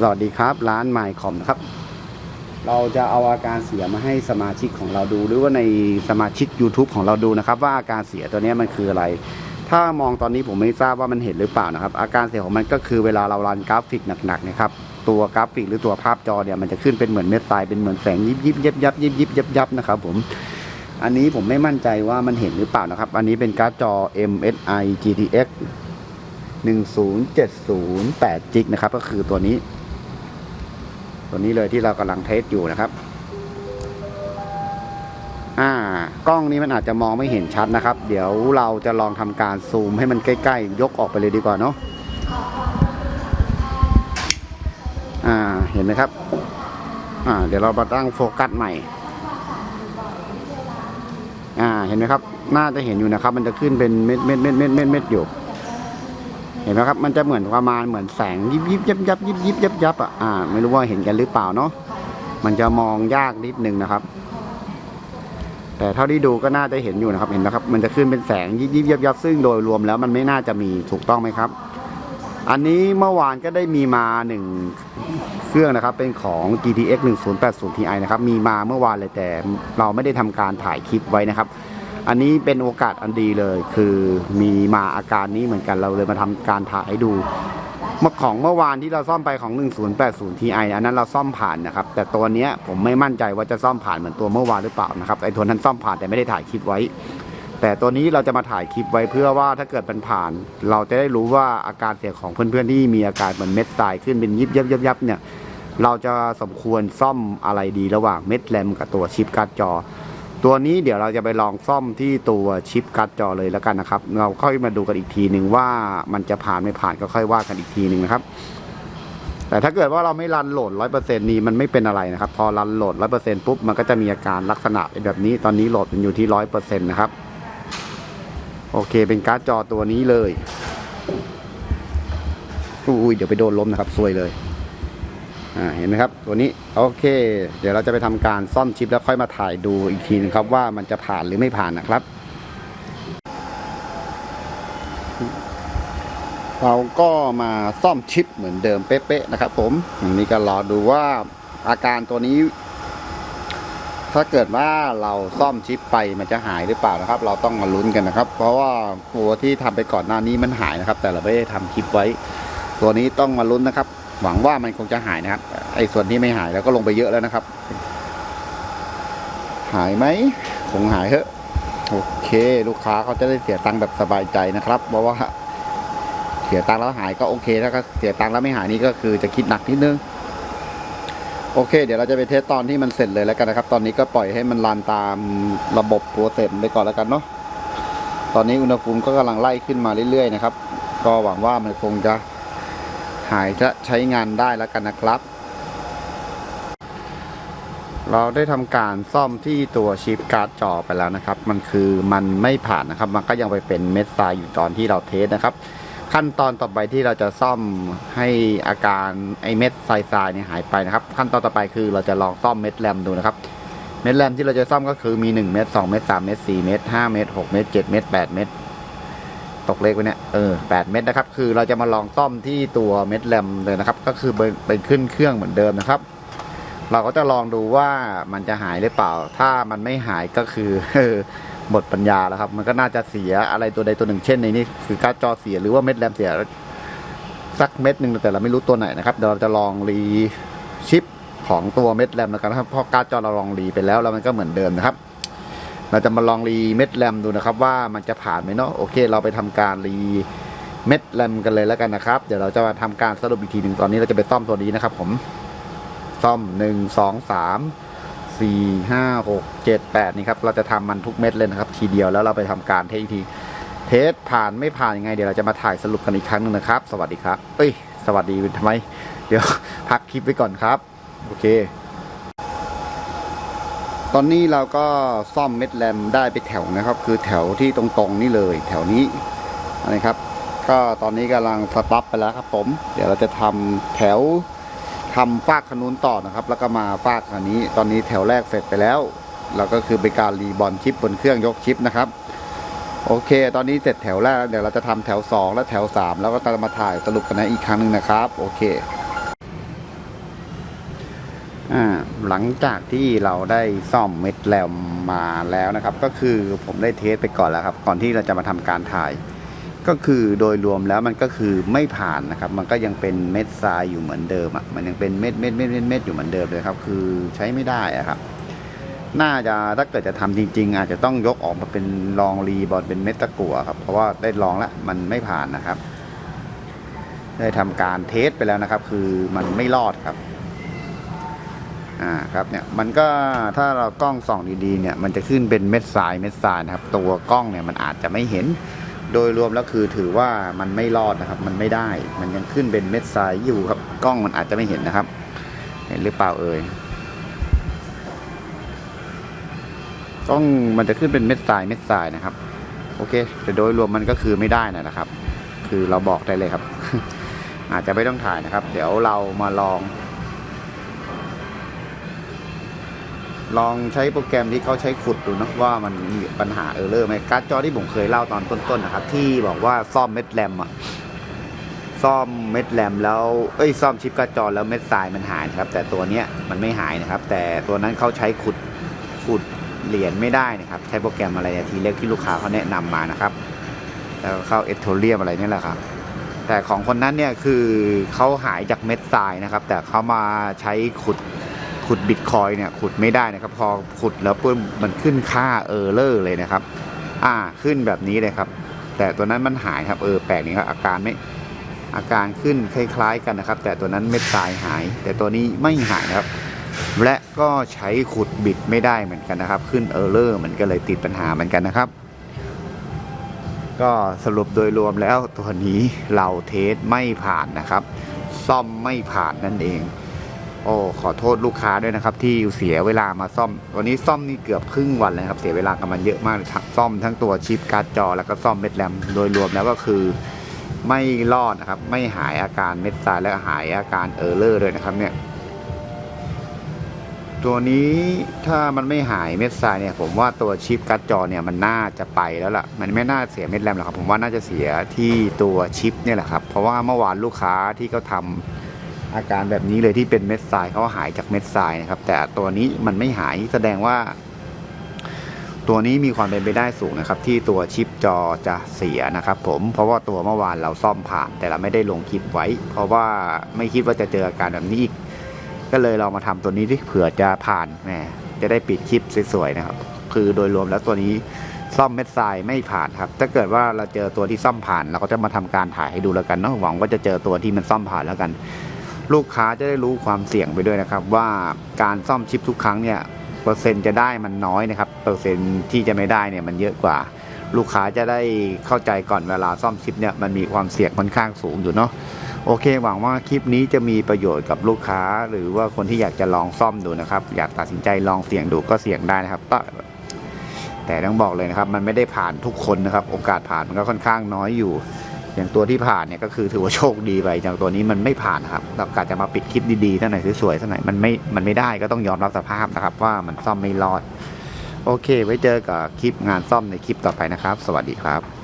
สวัสดีครับ ร้านไมค์คอมนะครับ เราจะเอาอาการเสียมาให้สมาชิกของเราดู หรือว่าในสมาชิก YouTube ของเราดูนะครับ ว่าอาการเสียตัวนี้มันคืออะไร ถ้ามองตอนนี้ผมไม่ทราบว่ามันเห็นหรือเปล่านะครับ อาการเสียของมันก็คือเวลาเรารันกราฟิกหนักๆนะครับตัวกราฟิกหรือตัวภาพจอเนี่ยมันจะขึ้นเป็นเหมือนเม็ดทรายเป็นเหมือนแสงยิบยิบยับยับยิบยิบยับยับนะครับผมอันนี้ผมไม่มั่นใจว่ามันเห็นหรือเปล่านะครับ อันนี้เป็นการ์ดจอ MSI GTX 1070จิกนะครับ ก็คือตัวนี้ ตัวนี้เลยที่เรากำลังเทสอยู่นะครับ อ่ากล้องนี้มันอาจจะมองไม่เห็นชัดนะครับ เดี๋ยวเราจะลองทำการซูมให้มันใกล้ๆ ยกออกไปเลยดีกว่าเนาะอ่าเห็นไหมครับ อ่า เดี๋ยวเรามาตั้งโฟกัสใหม่ อ่าเห็นไหมครับ น่าจะเห็นอยู่นะครับ มันจะขึ้นเป็นเม็ดเม็ดเม็ดเม็ดเม็ดเม็ดอยู่ เห็นไหมครับมันจะเหมือนประมาณเหมือนแสงยิบยิบยับยับยิบยิบยับยับอะอ่า ไม่รู้ว่าเห็นกันหรือเปล่าเนาะมันจะมองยากนิดนึงนะครับ แต่เท่าที่ดูก็น่าจะเห็นอยู่นะครับ เห็นนะครับ มันจะขึ้นเป็นแสงยิบยิบยับยับซึ่งโดยรวมแล้วมันไม่น่าจะมีถูกต้องไหมครับ อันนี้เมื่อวานก็ได้มีมาหนึ่งเครื่องนะครับ เป็นของ GTX 1080 Ti นะครับ มีมาเมื่อวานเลยแต่เราไม่ได้ทำการถ่ายคลิปไว้นะครับ อันนี้เป็นโอกาสอันดีเลย คือมีมาอาการนี้เหมือนกันเราเลยมาทำการถ่ายให้ดูเมื่อของเมื่อวานที่เราซ่อมไปของ 1080 Ti อันนั้นเราซ่อมผ่านนะครับ แต่ตัวเนี้ยผมไม่มั่นใจว่าจะซ่อมผ่านเหมือนตัวเมื่อวานหรือเปล่านะครับไอ้ตัวนั้นซ่อมผ่านแต่ไม่ได้ถ่ายคลิปไว้ แต่ตัวนี้เราจะมาถ่ายคลิปไว้เพื่อว่าถ้าเกิดมันผ่าน เราจะได้รู้ว่าอาการเสียของเพื่อนๆที่มีอาการเหมือนเม็ดทรายขึ้นเป็นยิบยับยับยับเนี่ยเราจะสมควรซ่อมอะไรดีระหว่างเม็ดแรมกับตัวชิปการ์ดจอ ตัวนี้เดี๋ยวเราจะไปลองซ่อมที่ตัวชิปการ์ดจอเลยแล้วกันนะครับ เราค่อยมาดูกันอีกทีหนึ่งว่ามันจะผ่านไม่ผ่านก็ค่อยว่ากันอีกทีหนึ่งนะครับ แต่ถ้าเกิดว่าเราไม่รันโหลดร้อยเปอร์เซ็นต์นี้มันไม่เป็นอะไรนะครับ พอรันโหลดร้อยเปอร์เซ็นต์ปุ๊บมันก็จะมีอาการลักษณะเป็นแบบนี้ ตอนนี้โหลดมันอยู่ที่ร้อยเปอร์เซ็นต์นะครับ โอเค เป็นการ์ดจอตัวนี้เลยอุ้ยเดี๋ยวไปโดนล้มนะครับซวยเลย เห็นไหมครับ ตัวนี้โอเค เดี๋ยวเราจะไปทำการซ่อมชิปแล้วค่อยมาถ่ายดูอีกทีนึงครับว่ามันจะผ่านหรือไม่ผ่านนะครับ เราก็มาซ่อมชิปเหมือนเดิมเป๊ะๆนะครับ ผมอันนี้ก็รอดูว่าอาการตัวนี้ ถ้าเกิดว่าเราซ่อมชิปไปมันจะหายหรือเปล่านะครับ เราต้องมาลุ้นกันนะครับ เพราะว่าตัวที่ทำไปก่อนหน้านี้มันหายนะครับ แต่เราไม่ได้ทำคลิปไว้ ตัวนี้ต้องมาลุ้นนะครับ หวังว่ามันคงจะหายนะครับ ไอ้ส่วนที่ไม่หายแล้วก็ลงไปเยอะแล้วนะครับ หายไหมคงหายเถอะโอเค ลูกค้าเขาจะได้เสียตังค์แบบสบายใจนะครับ เพราะว่า เสียตังค์แล้วหายก็โอเคถ้าก็เสียตังค์แล้วไม่หายนี่ก็คือจะคิดหนักนิดนึงโอเค เดี๋ยวเราจะไปเทสตอนที่มันเสร็จเลยแล้วกันนะครับ ตอนนี้ก็ปล่อยให้มันรันตามระบบโปรเซสไปก่อนแล้วกันเนาะตอนนี้อุณหภูมิก็กำลังไล่ขึ้นมาเรื่อยๆนะครับ ก็หวังว่ามันคงจะ หายจะใช้งานได้แล้วกันนะครับ เราได้ทำการซ่อมที่ตัวชิปการ์ดจอไปแล้วนะครับ มันคือมันไม่ผ่านนะครับ มันก็ยังไปเป็นเม็ดทรายอยู่ตอนที่เราเทสนะครับ ขั้นตอนต่อไปที่เราจะซ่อมให้อาการไอเม็ดทรายทรายเนี่ยหายไปนะครับ ขั้นตอนต่อไปคือเราจะลองซ่อมเม็ดแรมดูนะครับเม็ดแรมที่เราจะซ่อมก็คือมี 1 เม็ด2เม็ด3เม็ด4เม็ด5เม็ด6เม็ด7เม็ด8เม็ด ตกเลขไปเนี่ยเออ8เม็ดนะครับ คือเราจะมาลองซ่อมที่ตัวเม็ดแรมเลยนะครับ ก็คือเป็นเป็นขึ้นเครื่องเหมือนเดิมนะครับ เราก็จะลองดูว่ามันจะหายหรือเปล่า ถ้ามันไม่หายก็คือหมดปัญญาแล้วครับ มันก็น่าจะเสียอะไรตัวใดตัวหนึ่งเช่นในนี้คือการจอเสียหรือว่าเม็ดแรมเสียสักเม็ดหนึ่งแต่เราไม่รู้ตัวไหนนะครับเดี๋ยวเราจะลองรีชิปของตัวเม็ดแรมแล้วกันะครับเพราะการจอเราลองรีไปแล้วแล้วมันก็เหมือนเดิมนะครับ เราจะมาลองรีเม็ดแรมดูนะครับ ว่ามันจะผ่านไหมเนาะโอเค เราไปทำการรีเม็ดแรมกันเลยแล้วกันนะครับ เดี๋ยวเราจะมาทำการสรุปอีกทีหนึ่งตอนนี้เราจะไปซ่อมตัวนี้นะครับ ผมซ่อมหนึ่งสองสามสี่ห้าหกเจ็ดแปดนี่ครับ เราจะทำมันทุกเม็ดเลยนะครับ ทีเดียวแล้วเราไปทำการเทสอีกทีเทสผ่านไม่ผ่านยังไง เดี๋ยวเราจะมาถ่ายสรุปกันอีกครั้งหนึ่งนะครับ สวัสดีครับ เอ้ย สวัสดีทำไม เดี๋ยวพักคลิปไว้ก่อนครับ โอเค ตอนนี้เราก็ซ่อมเม็ดแรมได้ไปแถวนะครับ คือแถวที่ตรงๆนี่เลย แถวนี้นะครับ ก็ตอนนี้กำลังสต็อปไปแล้วครับผม เดี๋ยวเราจะทำแถวทำฟากขนุนต่อนะครับ แล้วก็มาฟากอันนี้ ตอนนี้แถวแรกเสร็จไปแล้วแล้วก็คือเป็นการรีบอลชิปบนเครื่องยกชิปนะครับโอเค ตอนนี้เสร็จแถวแรกเดี๋ยวเราจะทำแถว 2 และแถว 3 แล้วก็จะมาถ่ายสรุปกันนะอีกครั้งหนึ่งนะครับ โอเค หลังจากที่เราได้ซ่อมเม็ดแรมมาแล้วนะครับ ก็คือผมได้เทสไปก่อนแล้วครับ ก่อนที่เราจะมาทำการถ่าย ก็คือโดยรวมแล้วมันก็คือไม่ผ่านนะครับ มันก็ยังเป็นเม็ดทรายอยู่เหมือนเดิมอะมันยังเป็นเม็ดเม็ดเม็ดเม็ดเม็ดอยู่เหมือนเดิมเลยครับ คือใช้ไม่ได้อะครับ น่าจะถ้าเกิดจะทำจริง ๆ อาจจะต้องยกออกมาเป็นลองรีบอลเป็นเม็ดตะกั่วครับ เพราะว่าได้ลองแล้วมันไม่ผ่านนะครับ ได้ทำการเทสไปแล้วนะครับ คือมันไม่รอดครับ อ่าครับเนี่ยมันก็ถ้าเรากล้องส่องดีๆเนี่ยมันจะขึ้นเป็นเม็ดทรายเม็ดทรายนะครับ ตัวกล้องเนี่ยมันอาจจะไม่เห็น โดยรวมแล้วคือถือว่ามันไม่รอดนะครับ มันไม่ได้ มันยังขึ้นเป็นเม็ดทรายอยู่ครับกล้องมันอาจจะไม่เห็นนะครับ เห็นหรือเปล่าเอ่ยกล้องมันจะขึ้นเป็นเม็ดทรายเม็ดทรายนะครับ โอเค แต่โดยรวมมันก็คือไม่ได้นะครับ คือเราบอกได้เลยครับ อาจจะไม่ต้องถ่ายนะครับ เดี๋ยวเรามาลอง ลองใช้โปรแกรมที่เขาใช้ขุดดูนะว่ามันมีปัญหาเออร์เลอร์ไหมการ์ดจอที่ผมเคยเล่าตอนต้นๆนะครับ ที่บอกว่าซ่อมเม็ดแรมอะซ่อมเม็ดแรมแล้วเอ้ยซ่อมชิปการ์ดจอแล้วเม็ดทรายมันหายนะครับ แต่ตัวเนี้ยมันไม่หายนะครับ แต่ตัวนั้นเขาใช้ขุดขุดเหรียญไม่ได้นะครับ ใช้โปรแกรมอะไรทีเล็กที่ลูกค้าเขาแนะนำมานะครับ แล้วเข้าเอทโทเรียมอะไรนี่แหละครับแต่ของคนนั้นเนี่ยคือเขาหายจากเม็ดทรายนะครับ แต่เขามาใช้ขุด ขุดบิตคอยเนี่ยขุดไม่ได้นะครับ พอขุดแล้วปุ๊บมันขึ้นค่าเออร์เลอร์เลยนะครับ อ่าขึ้นแบบนี้เลยครับ แต่ตัวนั้นมันหายครับเออแปลกนี่ครับอาการไม่อาการขึ้นคล้าย ๆ กันนะครับ แต่ตัวนั้นเม็ดทรายหาย แต่ตัวนี้ไม่หายนะครับ และก็ใช้ขุดบิดไม่ได้เหมือนกันนะครับ ขึ้นเออร์เลอร์มันก็เลยติดปัญหาเหมือนกันนะครับ ก็สรุปโดยรวมแล้วตัวนี้เราเทสไม่ผ่านนะครับ ซ่อมไม่ผ่านนั่นเอง โอ้ขอโทษลูกค้าด้วยนะครับ ที่เสียเวลามาซ่อม วันนี้ซ่อมนี่เกือบครึ่งวันเลยครับ เสียเวลากับมันเยอะมากเลยทั้งซ่อมทั้งตัวชิปการ์ดจอแล้วก็ซ่อมเม็ดแรมโดยรวมแล้วก็คือ ไม่รอดนะครับ ไม่หายอาการเม็ดทรายและหายอาการเออร์เลอร์เลยนะครับเนี่ย ตัวนี้ถ้ามันไม่หายเม็ดทรายเนี่ย ผมว่าตัวชิปการ์ดจอเนี่ยมันน่าจะไปแล้วล่ะ มันไม่น่าเสียเม็ดแรมหรอกครับ ผมว่าน่าจะเสียที่ตัวชิปเนี่ยแหละครับ เพราะว่าเมื่อวานลูกค้าที่เขาทำ อาการแบบนี้เลยที่เป็นเม็ดทรายเขาหายจากเม็ดทรายนะครับ แต่ตัวนี้มันไม่หายแสดงว่า ตัวนี้มีความเป็นไปได้สูงนะครับ ที่ตัวชิปจอจะเสียนะครับผมเพราะว่าตัวเมื่อวานเราซ่อมผ่าน แต่เราไม่ได้ลงคลิปไว้ เพราะว่าไม่คิดว่าจะเจออาการแบบนี้อีกก็เลยเรามาทำตัวนี้ที่เผื่อจะผ่านแหมจะได้ปิดคลิปสวยๆนะครับ คือโดยรวมแล้วตัวนี้ซ่อมเม็ดทรายไม่ผ่านครับ ถ้าเกิดว่าเราเจอตัวที่ซ่อมผ่าน เราก็จะมาทำการถ่ายให้ดูแล้วกันเนาะหวังว่าจะเจอตัวที่มันซ่อมผ่านแล้วกัน ลูกค้าจะได้รู้ความเสี่ยงไปด้วยนะครับ ว่าการซ่อมชิปทุกครั้งเนี่ยเปอร์เซ็นต์จะได้มันน้อยนะครับเปอร์เซ็นต์ที่จะไม่ได้เนี่ยมันเยอะกว่า ลูกค้าจะได้เข้าใจก่อนเวลาซ่อมชิปเนี่ยมันมีความเสี่ยงค่อนข้างสูงอยู่เนาะโอเคหวังว่าคลิปนี้จะมีประโยชน์กับลูกค้า หรือว่าคนที่อยากจะลองซ่อมดูนะครับ อยากตัดสินใจลองเสี่ยงดูก็เสี่ยงได้นะครับแต่ต้องบอกเลยนะครับ มันไม่ได้ผ่านทุกคนนะครับ โอกาสผ่านมันก็ค่อนข้างน้อยอยู่ อย่างตัวที่ผ่านเนี่ยก็คือถือว่าโชคดีไปอย่างตัวนี้มันไม่ผ่านครับเรากะจะมาปิดคลิปดีๆท่าไหนสวยๆท่าไหนมันไม่ มันไม่ได้ก็ต้องยอมรับสภาพนะครับ ว่ามันซ่อมไม่รอด โอเค ไว้เจอกับคลิปงานซ่อมในคลิปต่อไปนะครับ สวัสดีครับ